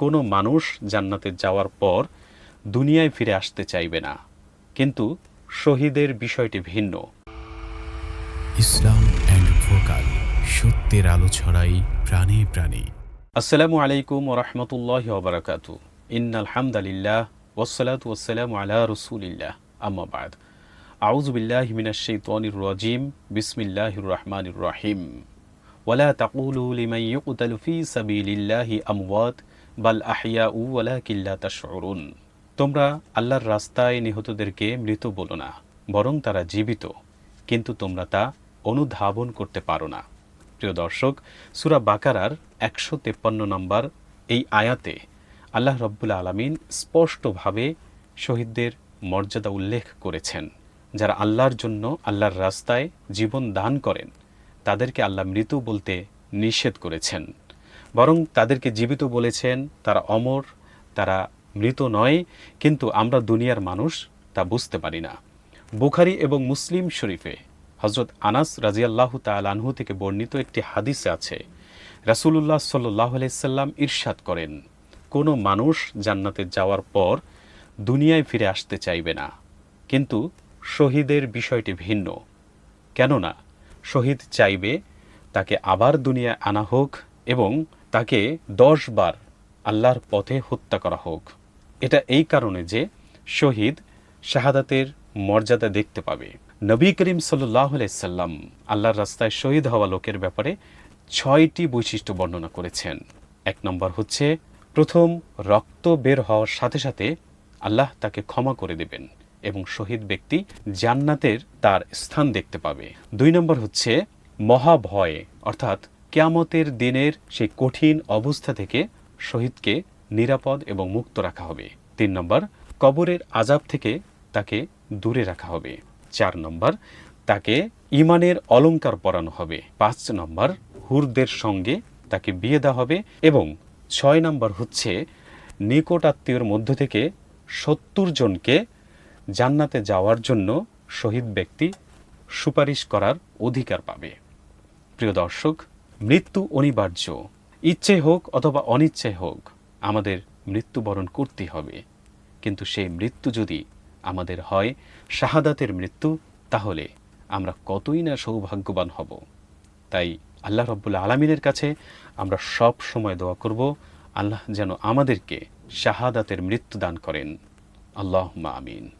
কোনো মানুষ জান্নাতে যাওয়ার পর দুনিয়ায় ফিরে আসতে চাইবে না। কিন্তু শহীদের বিষয়টি ভিন্ন। ইসলাম অ্যান্ড ভোকাল সত্যের আলো ছড়াই প্রাণে প্রাণে। আসসালামু আলাইকুম ওরহমতুল্লাহ ওবরাকাতু ইন্নাল হামদালিল্লাহ ওসালাত ওসালাম আলা রসুলিল্লাহ। আম্মাবাদ আউজবিল্লাহ মিনাশাইতানির রাজিম। বিসমিল্লাহির রহমানির রহিম। ওয়ালা তাকুলু লিমান ইউকতালু ফি সাবিলিল্লাহি আমওয়াত। বাল আহইয়াউ ওয়ালাকিন লা তাশউরুন। তোমরা আল্লাহর রাস্তায় নিহতদেরকে মৃত বলো না, বরং তারা জীবিত, কিন্তু তোমরা তা অনুধাবন করতে পারো না। প্রিয় দর্শক, সুরা বাকারার একশো তেপ্পান্ন নম্বর এই আয়াতে আল্লাহ রব্বুল আলমিন স্পষ্টভাবে শহীদদের মর্যাদা উল্লেখ করেছেন। যারা আল্লাহর জন্য আল্লাহর রাস্তায় জীবন দান করেন, তাদেরকে আল্লাহ মৃত বলতে নিষেধ করেছেন। বরং তাদেরকে জীবিত বলেছেন, তারা অমর, তারা মৃত নয়, কিন্তু আমরা দুনিয়ার মানুষ তা বুঝতে পারি না। বুখারি এবং মুসলিম শরীফে হজরত আনাস রাজিয়াল্লাহ তালানহু থেকে বর্ণিত একটি হাদিসে আছে, রাসুলুল্লাহ সাল্লাহ আলাইসাল্লাম ইরশাদ করেন, কোনো মানুষ জান্নাতে যাওয়ার পর দুনিয়ায় ফিরে আসতে চাইবে না। কিন্তু শহীদের বিষয়টি ভিন্ন। কেননা, শহীদ চাইবে তাকে আবার দুনিয়ায় আনা হোক এবং তাকে দশ বার আল্লাহর পথে হত্যা করা হোক। এটা এই কারণে যে শহীদ শাহাদাতের মর্যাদা দেখতে পাবে। নবী করিম সাল্লাহ সাল্লাম আল্লাহর রাস্তায় শহীদ হওয়া লোকের ব্যাপারে ছয়টি বৈশিষ্ট্য বর্ণনা করেছেন। এক নম্বর হচ্ছে, প্রথম, রক্ত বের হওয়ার সাথে সাথে আল্লাহ তাকে ক্ষমা করে দেবেন এবং শহীদ ব্যক্তি জান্নাতের তার স্থান দেখতে পাবে। দুই নম্বর হচ্ছে, মহাভয়, অর্থাৎ কেয়ামতের দিনের সেই কঠিন অবস্থা থেকে শহীদকে নিরাপদ এবং মুক্ত রাখা হবে। তিন নম্বর, কবরের আজাব থেকে তাকে দূরে রাখা হবে। চার নম্বর, তাকে ইমানের অলংকার পরানো হবে। পাঁচ নম্বর, হুরদের সঙ্গে তাকে বিয়ে দেওয়া হবে এবং ছয় নম্বর হচ্ছে নিকট আত্মীয়র মধ্য থেকে সত্তর জনকে জান্নাতে যাওয়ার জন্য শহীদ ব্যক্তি সুপারিশ করার অধিকার পাবে। প্রিয় দর্শক মৃত্যু অনিবার্য। ইচ্ছে হোক অথবা অনিচ্ছে হোক, আমাদের মৃত্যুবরণ করতে হবে। কিন্তু সেই মৃত্যু যদি আমাদের হয়, শাহাদাতের মৃত্যু, তাহলে আমরা কতই না সৌভাগ্যবান হব। তাই আল্লাহ রব্বুল্লা আলমিনের কাছে আমরা সব সময় দোয়া করব, আল্লাহ যেন আমাদেরকে শাহাদাতের মৃত্যু দান করেন। আল্লাহ আমিন।